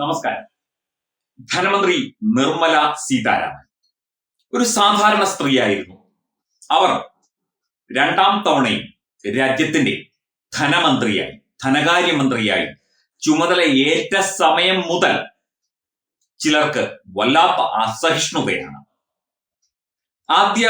നമസ്കാരം. ധനമന്ത്രി നിർമ്മല സീതാരാമൻ. ഒരു സാധാരണ സ്ത്രീയായിരുന്നു. അവർ രണ്ടാം തവണയും രാജ്യത്തിന്റെ ധനമന്ത്രിയായി ധനകാര്യമന്ത്രിയായി ചുമതല ഏറ്റ സമയം മുതൽ ചിലർക്ക് വല്ലാത്ത അസഹിഷ്ണുതയാണ്. ആദ്യ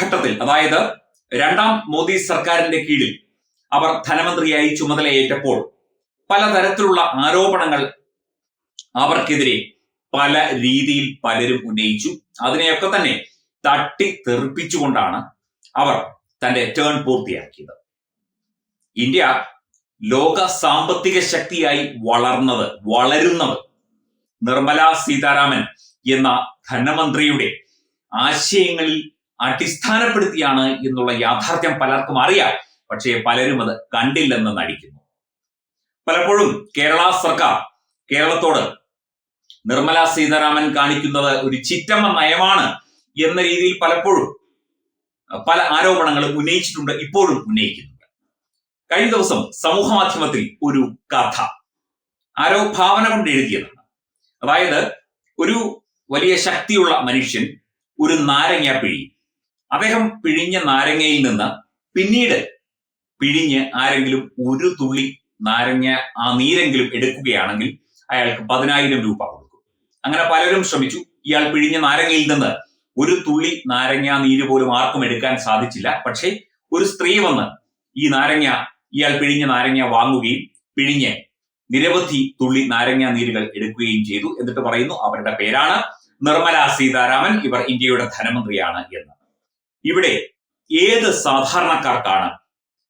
ഘട്ടത്തിൽ അതായത് രണ്ടാം മോദി സർക്കാരിന്റെ കീഴിൽ അവർ ധനമന്ത്രിയായി ചുമതലയേറ്റപ്പോൾ പലതരത്തിലുള്ള ആരോപണങ്ങൾ അവർക്കെതിരെ പല രീതിയിൽ പലരും ഉന്നയിച്ചു. അതിനെയൊക്കെ തന്നെ തട്ടി തെറിപ്പിച്ചുകൊണ്ടാണ് അവർ തന്റെ ടേൺ പൂർത്തിയാക്കിയത്. ഇന്ത്യ ലോക സാമ്പത്തിക ശക്തിയായി വളർന്നത് വളരുന്നത് നിർമ്മല സീതാരാമൻ എന്ന ധനമന്ത്രിയുടെ ആശയങ്ങളിൽ അടിസ്ഥാനപ്പെടുത്തിയാണ് എന്നുള്ള യാഥാർത്ഥ്യം പലർക്കും അറിയാം. പക്ഷേ പലരും അത് കണ്ടില്ലെന്ന് നടിക്കുന്നു. പലപ്പോഴും കേരള സർക്കാർ കേരളത്തോട് നിർമ്മല സീതാരാമൻ കാണിക്കുന്നത് ഒരു ചിറ്റമ്മ നയമാണ് എന്ന രീതിയിൽ പലപ്പോഴും പല ആരോപണങ്ങളും ഉന്നയിച്ചിട്ടുണ്ട് ഇപ്പോഴും ഉന്നയിക്കുന്നുണ്ട്. കഴിഞ്ഞ ദിവസം സമൂഹ മാധ്യമത്തിൽ ഒരു കഥ ആരോ ഭാവന കൊണ്ട് എഴുതിയതാണ്. അതായത് ഒരു വലിയ ശക്തിയുള്ള മനുഷ്യൻ ഒരു നാരങ്ങ പിഴി. അദ്ദേഹം പിഴിഞ്ഞ നാരങ്ങയിൽ നിന്ന് പിന്നീട് പിഴിഞ്ഞ് ആരെങ്കിലും ഒരു തുള്ളി നാരങ്ങ ആ നീരെങ്കിലും എടുക്കുകയാണെങ്കിൽ അയാൾക്ക് പതിനായിരം രൂപ കൊടുക്കും. അങ്ങനെ പലരും ശ്രമിച്ചു. ഇയാൾ പിഴിഞ്ഞ നാരങ്ങയിൽ നിന്ന് ഒരു തുള്ളി നാരങ്ങ നീര് പോലും ആർക്കും എടുക്കാൻ സാധിച്ചില്ല. പക്ഷേ ഒരു സ്ത്രീ വന്ന് ഈ നാരങ്ങ ഇയാൾ പിഴിഞ്ഞ നാരങ്ങ വാങ്ങുകയും പിഴിഞ്ഞ് നിരവധി തുള്ളി നാരങ്ങ നീരുകൾ എടുക്കുകയും ചെയ്തു എന്നിട്ട് പറയുന്നു അവരുടെ പേരാണ് നിർമ്മല സീതാരാമൻ. ഇവർ ഇന്ത്യയുടെ ധനമന്ത്രിയാണ് എന്ന്. ഇവിടെ ഏത് സാധാരണക്കാർക്കാണ്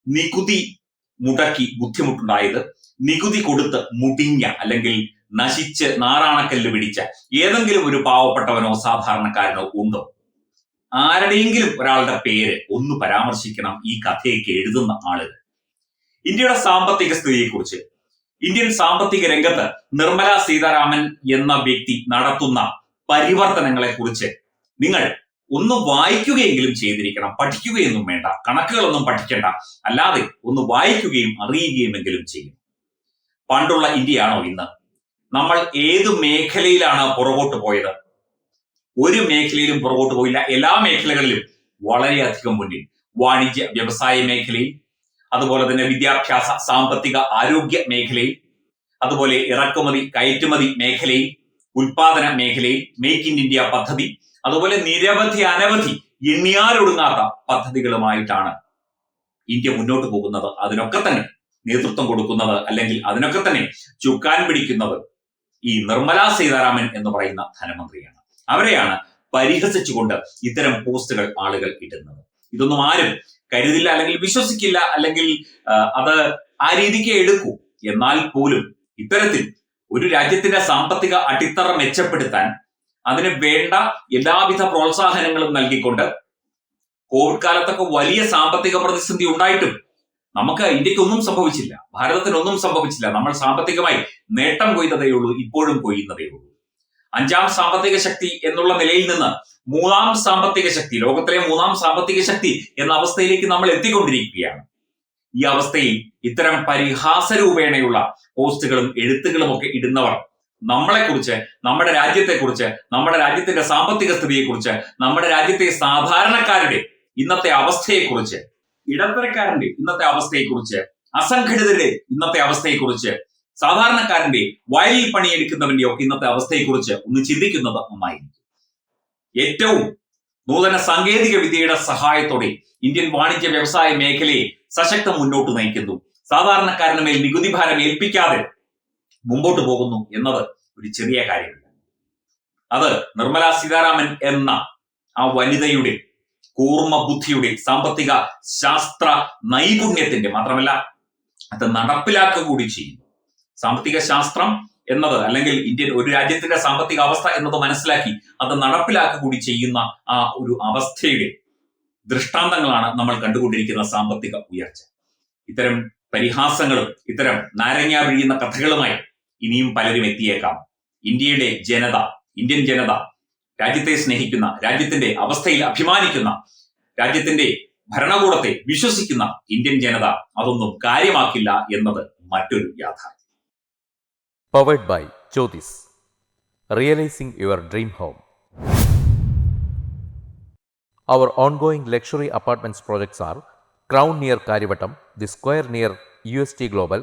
നികുതി മുടക്കി ബുദ്ധിമുട്ടുണ്ടായത് നികുതി കൊടുത്ത് മുടിഞ്ഞ അല്ലെങ്കിൽ നശിച്ച് നാറാണക്കല്ല് പിടിച്ച ഏതെങ്കിലും ഒരു പാവപ്പെട്ടവനോ സാധാരണക്കാരനോ ഉണ്ടോ? ആരുടെയെങ്കിലും ഒരാളുടെ പേര് ഒന്ന് പരാമർശിക്കണം ഈ കഥയൊക്കെ എഴുതുന്ന ആളുകൾ ഇന്ത്യയുടെ സാമ്പത്തിക സ്ഥിതിയെക്കുറിച്ച്. ഇന്ത്യൻ സാമ്പത്തിക രംഗത്ത് നിർമ്മല സീതാരാമൻ എന്ന വ്യക്തി നടത്തുന്ന പരിവർത്തനങ്ങളെ കുറിച്ച് നിങ്ങൾ ഒന്ന് വായിക്കുകയെങ്കിലും ചെയ്തിരിക്കണം. പഠിക്കുകയൊന്നും വേണ്ട. കണക്കുകളൊന്നും പഠിക്കണ്ട. അല്ലാതെ ഒന്ന് വായിക്കുകയും അറിയുകയും എങ്കിലും ചെയ്യും പണ്ടുള്ള ഇന്ത്യയാണോ ഇന്ന്? നമ്മൾ ഏത് മേഖലയിലാണ് പുറകോട്ട് പോയത്? ഒരു മേഖലയിലും പുറകോട്ട് പോയില്ല. എല്ലാ മേഖലകളിലും വളരെയധികം മുന്നിൽ. വാണിജ്യ വ്യവസായ മേഖലയിൽ അതുപോലെ തന്നെ വിദ്യാഭ്യാസ സാമ്പത്തിക ആരോഗ്യ മേഖലയിൽ അതുപോലെ ഇറക്കുമതി കയറ്റുമതി മേഖലയിൽ ഉൽപാദന മേഖലയിൽ മേക്ക് ഇൻ ഇന്ത്യ പദ്ധതി അതുപോലെ നിരവധി അനവധി എണ്ണിയാലൊടുങ്ങാത്ത പദ്ധതികളുമായിട്ടാണ് ഇന്ത്യ മുന്നോട്ട് പോകുന്നത്. അതിനൊക്കെ തന്നെ നേതൃത്വം കൊടുക്കുന്നത് അല്ലെങ്കിൽ അതിനൊക്കെ തന്നെ ചുക്കാൻ പിടിക്കുന്നത് ഈ നിർമ്മല സീതാരാമൻ എന്ന് പറയുന്ന ധനമന്ത്രിയാണ്. അവരെയാണ് പരിഹസിച്ചുകൊണ്ട് ഇത്തരം പോസ്റ്റുകൾ ആളുകൾ ഇടുന്നത്. ഇതൊന്നും ആരും കരുതില്ല അല്ലെങ്കിൽ വിശ്വസിക്കില്ല അല്ലെങ്കിൽ അത് ആ രീതിക്ക് എടുക്കൂ. എന്നാൽ പോലും ഇത്തരത്തിൽ ഒരു രാജ്യത്തിന്റെ സാമ്പത്തിക അടിത്തറ മെച്ചപ്പെടുത്താൻ അതിന് വേണ്ട എല്ലാവിധ പ്രോത്സാഹനങ്ങളും നൽകിക്കൊണ്ട് കോവിഡ് കാലത്തൊക്കെ വലിയ സാമ്പത്തിക പ്രതിസന്ധി ഉണ്ടായിട്ടും നമുക്ക് ഇന്ത്യക്കൊന്നും സംഭവിച്ചില്ല ഭാരതത്തിനൊന്നും സംഭവിച്ചില്ല. നമ്മൾ സാമ്പത്തികമായി നേട്ടം കൊയ്തതേ ഉള്ളൂ ഇപ്പോഴും കൊയ്യുന്നതേ ഉള്ളൂ. അഞ്ചാം സാമ്പത്തിക ശക്തി എന്നുള്ള നിലയിൽ നിന്ന് മൂന്നാം സാമ്പത്തിക ശക്തി ലോകത്തിലെ മൂന്നാം സാമ്പത്തിക ശക്തി എന്ന അവസ്ഥയിലേക്ക് നമ്മൾ എത്തിക്കൊണ്ടിരിക്കുകയാണ്. ഈ അവസ്ഥയിൽ ഇത്തരം പരിഹാസ രൂപേണയുള്ള പോസ്റ്റുകളും എഴുത്തുകളും ഒക്കെ ഇടുന്നവർ നമ്മളെക്കുറിച്ച് നമ്മുടെ രാജ്യത്തെക്കുറിച്ച് നമ്മുടെ രാജ്യത്തിന്റെ സാമ്പത്തിക സ്ഥിതിയെക്കുറിച്ച് നമ്മുടെ രാജ്യത്തെ സാധാരണക്കാരുടെ ഇന്നത്തെ അവസ്ഥയെക്കുറിച്ച് ഇടത്തരക്കാരന്റെ ഇന്നത്തെ അവസ്ഥയെക്കുറിച്ച് അസംഘടിതരുടെ ഇന്നത്തെ അവസ്ഥയെക്കുറിച്ച് സാധാരണക്കാരന്റെ വയലിൽ പണിയെടുക്കുന്നവന്റെ ഒക്കെ ഇന്നത്തെ അവസ്ഥയെക്കുറിച്ച് ഒന്ന് ചിന്തിക്കുന്നത് നന്നായിരിക്കും. ഏറ്റവും നൂതന സാങ്കേതിക വിദ്യയുടെ സഹായത്തോടെ ഇന്ത്യൻ വാണിജ്യ വ്യവസായ മേഖലയെ സശക്തം മുന്നോട്ട് നയിക്കുന്നു. സാധാരണക്കാരന് മേൽ നികുതി ഭാരം ഏൽപ്പിക്കാതെ മുമ്പോട്ട് പോകുന്നു എന്നത് ഒരു ചെറിയ കാര്യമല്ല. അത് നിർമ്മല സീതാരാമൻ എന്ന ആ വനിതയുടെ കൂർമ്മ ബുദ്ധിയുടെ സാമ്പത്തിക ശാസ്ത്ര നൈപുണ്യത്തിന്റെ മാത്രമല്ല അത് നടപ്പിലാക്കുക കൂടി ചെയ്യുന്നു. സാമ്പത്തിക ശാസ്ത്രം എന്നത് അല്ലെങ്കിൽ ഇന്ത്യൻ ഒരു രാജ്യത്തിന്റെ സാമ്പത്തിക അവസ്ഥ എന്നത് മനസ്സിലാക്കി അത് നടപ്പിലാക്കുക കൂടി ചെയ്യുന്ന ആ ഒരു അവസ്ഥയുടെ ദൃഷ്ടാന്തങ്ങളാണ് നമ്മൾ കണ്ടുകൊണ്ടിരിക്കുന്ന സാമ്പത്തിക ഉയർച്ച. ഇത്തരം പരിഹാസങ്ങളും ഇത്തരം നാരങ്ങ വീഴുന്ന കഥകളുമായി ഇനിയും പലരും എത്തിയേക്കാം. ഇന്ത്യയുടെ ജനത ഇന്ത്യൻ ജനത രാജ്യത്തെ സ്നേഹിക്കുന്ന രാജ്യത്തിന്റെ അവസ്ഥയിൽ അഭിമാനിക്കുന്ന രാജ്യത്തിന്റെ ഭരണകൂടത്തെ വിശ്വസിക്കുന്ന ഇന്ത്യൻ ജനത അതൊന്നും കാര്യമാക്കില്ല എന്നത് മറ്റൊരു യാഥാർത്ഥ്യം. Powered by Jyothis realising your dream home our ongoing luxury apartments projects are Crown near Kariavattom the square near U S T Crown